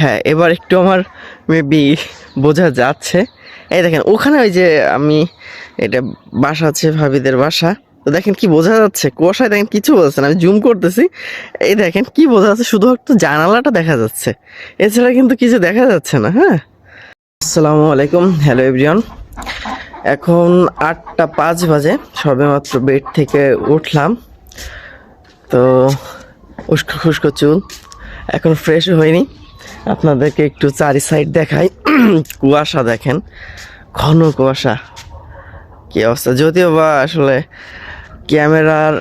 হ্যাঁ এবার একটু আমার মেবি বোঝা যাচ্ছে। এই দেখেন, ওখানে ওই যে আমি, এটা বাসা আছে ভাবিদের বাসা। তো দেখেন কি বোঝা যাচ্ছে, কুয়াশায় দেখেন কিছু বোঝাচ্ছে না, আমি জুম করতেছি। এই দেখেন কি বোঝা যাচ্ছে শুধু শুধুমাত্র জানালাটা দেখা যাচ্ছে। এছাড়া কিন্তু কিছু দেখা যাচ্ছে না হ্যাঁ। আসসালামু আলাইকুম, হ্যালো এভরিওয়ান। এখন আটটা পাঁচ বাজে, সবেমাত্র বেড থেকে উঠলাম। তো, উস্কো খুস্কো চুল, এখন ফ্রেশ হয়নি। আপনাদেরকে একটু চারি সাইড দেখাই। কুয়াশা দেখেন, ঘন কুয়াশা। কি অবস্থা? যদিও বা আসলে ক্যামেরার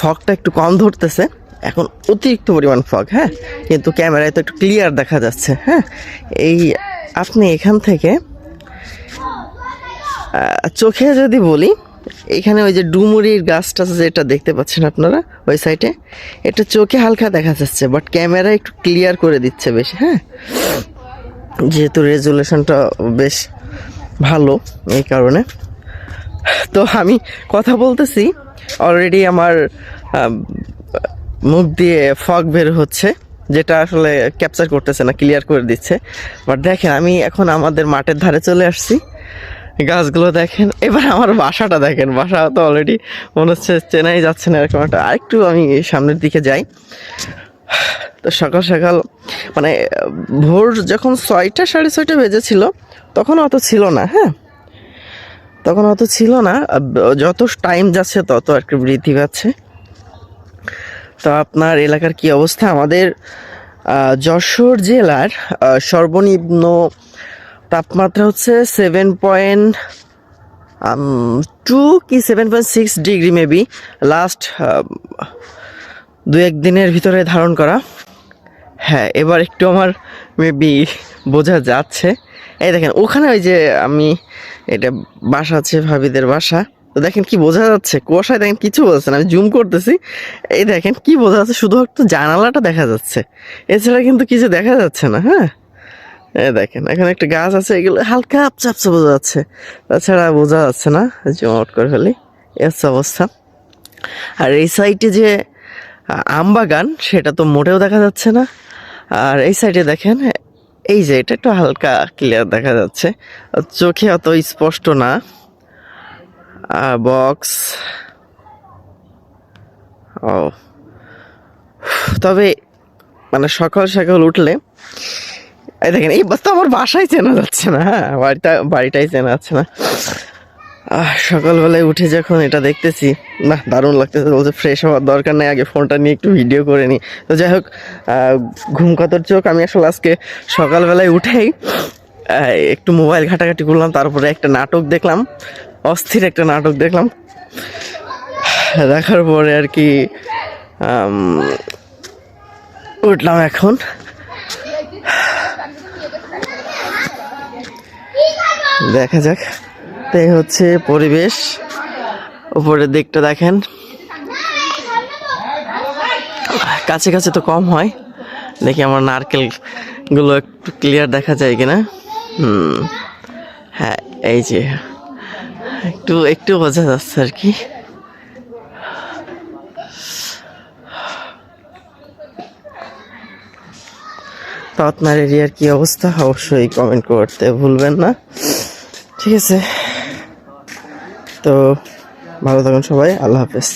ফগটা একটু কম ধরতেছে, এখন অতিরিক্ত পরিমাণ ফগ হ্যাঁ? কিন্তু ক্যামেরায় তো একটু ক্লিয়ার দেখা যাচ্ছে হ্যাঁ? এই আপনি এখান থেকে চোখে যদি বলি এখানে ওই যে ডুমুরির গাছটা যেটা দেখতে পাচ্ছেন আপনারা, ওই সাইডে এটা চোখে হালকা দেখা যাচ্ছে বাট ক্যামেরা একটু ক্লিয়ার করে দিচ্ছে বেশ হ্যাঁ? যেহেতু রেজুলেশনটা বেশ ভালো এই কারণে। তো আমি কথা বলতেছি অলরেডি আমার মুখ দিয়ে ফগ বের হচ্ছে, যেটা আসলে ক্যাপচার করতেছে না ক্লিয়ার করে দিচ্ছে। বাট দেখেন, আমি এখন আমাদের মাঠের ধারে চলে আসছি। গাছগুলো দেখেন। এবার আমার বাসাটা দেখেন। বাসা তো অলরেডি মনে হচ্ছে চেনাই যাচ্ছে না এরকম একটা। আরেকটু আমি সামনের দিকে যাই। তো সকাল সকাল মানে ভোর যখন ছয়টা, সাড়ে ছয়টা বেজেছিল, তখন অত ছিল না হ্যাঁ? তখন অত ছিল না। যত টাইম যাচ্ছে, তত আর কি বৃদ্ধি পাচ্ছে। তো আপনার এলাকার কি অবস্থা? আমাদের যশোর জেলার সর্বনিম্ন তাপমাত্রা হচ্ছে সেভেন পয়েন্ট টু কি seven point six degree maybe last দু এক দিনের ভিতরে ধারণ করা। হ্যাঁ এবার একটু আমার মেবি বোঝা যাচ্ছে। এই দেখেন, ওখানে ওই যে আমি এটা বাসা আছে ভাবিদের বাসা। তো দেখেন কি বোঝা যাচ্ছে, কুয়াশায় দেখেন কিছু বোঝাচ্ছে না, আমি জুম করতেছি। এই দেখেন কি বোঝা যাচ্ছে, শুধুমাত্র জানালাটা দেখা যাচ্ছে। এছাড়া কিন্তু কিছু দেখা যাচ্ছে না হ্যাঁ? এই দেখেন, এখানে একটা গাছ আছে, এগুলো হালকা আপচা আপচা বোঝা যাচ্ছে। তাছাড়া বোঝা যাচ্ছে না জুম আউট করে ফেলি হচ্ছে অবস্থা। আর এই সাইডে যে আম বাগান, সেটা তো মোটেও দেখা যাচ্ছে না। আর এই সাইডে দেখেন, এই যে এটা একটু হালকা ক্লিয়ার দেখা যাচ্ছে। চোখে অত স্পষ্ট না। আর বক্স ও। তবে মানে সকাল সকাল উঠলে এই দেখেন, এই বাস তো আমার বাসায় চেনা যাচ্ছে না হ্যাঁ বাড়িটা বাড়িটাই চেনা যাচ্ছে না। সকালবেলায় উঠে যখন এটা দেখতেছি না দারুণ লাগতেছে, বলছে ফ্রেশ হওয়ার দরকার নেই, আগে ফোনটা নিয়ে একটু ভিডিও করে নিই। তো যাই হোক ঘুম কাতর চোখ, আমি আসলে আজকে সকালবেলায় উঠেই একটু মোবাইল ঘাটাঘাটি করলাম, তারপরে একটা নাটক দেখলাম, অস্থির একটা নাটক দেখলাম। দেখার পরে আর কি উঠলাম এখন। দেখা যাক। তাই হচ্ছে পরিবেশ। উপরের দিকটা দেখেন। কাছে কাছে তো কম হয়। দেখি আমার নারকেলগুলো একটু ক্লিয়ার দেখা যায় কিনা। হুম। হ্যাঁ এই যে। একটু একটু বোঝা যাচ্ছে আর কি। তো আপনার এরিয়ার কি অবস্থা? অবশ্যই কমেন্ট করতে ভুলবেন না। ঠিক আছে। তো ভালো থাকুন সবাই আল্লাহ হাফেজ।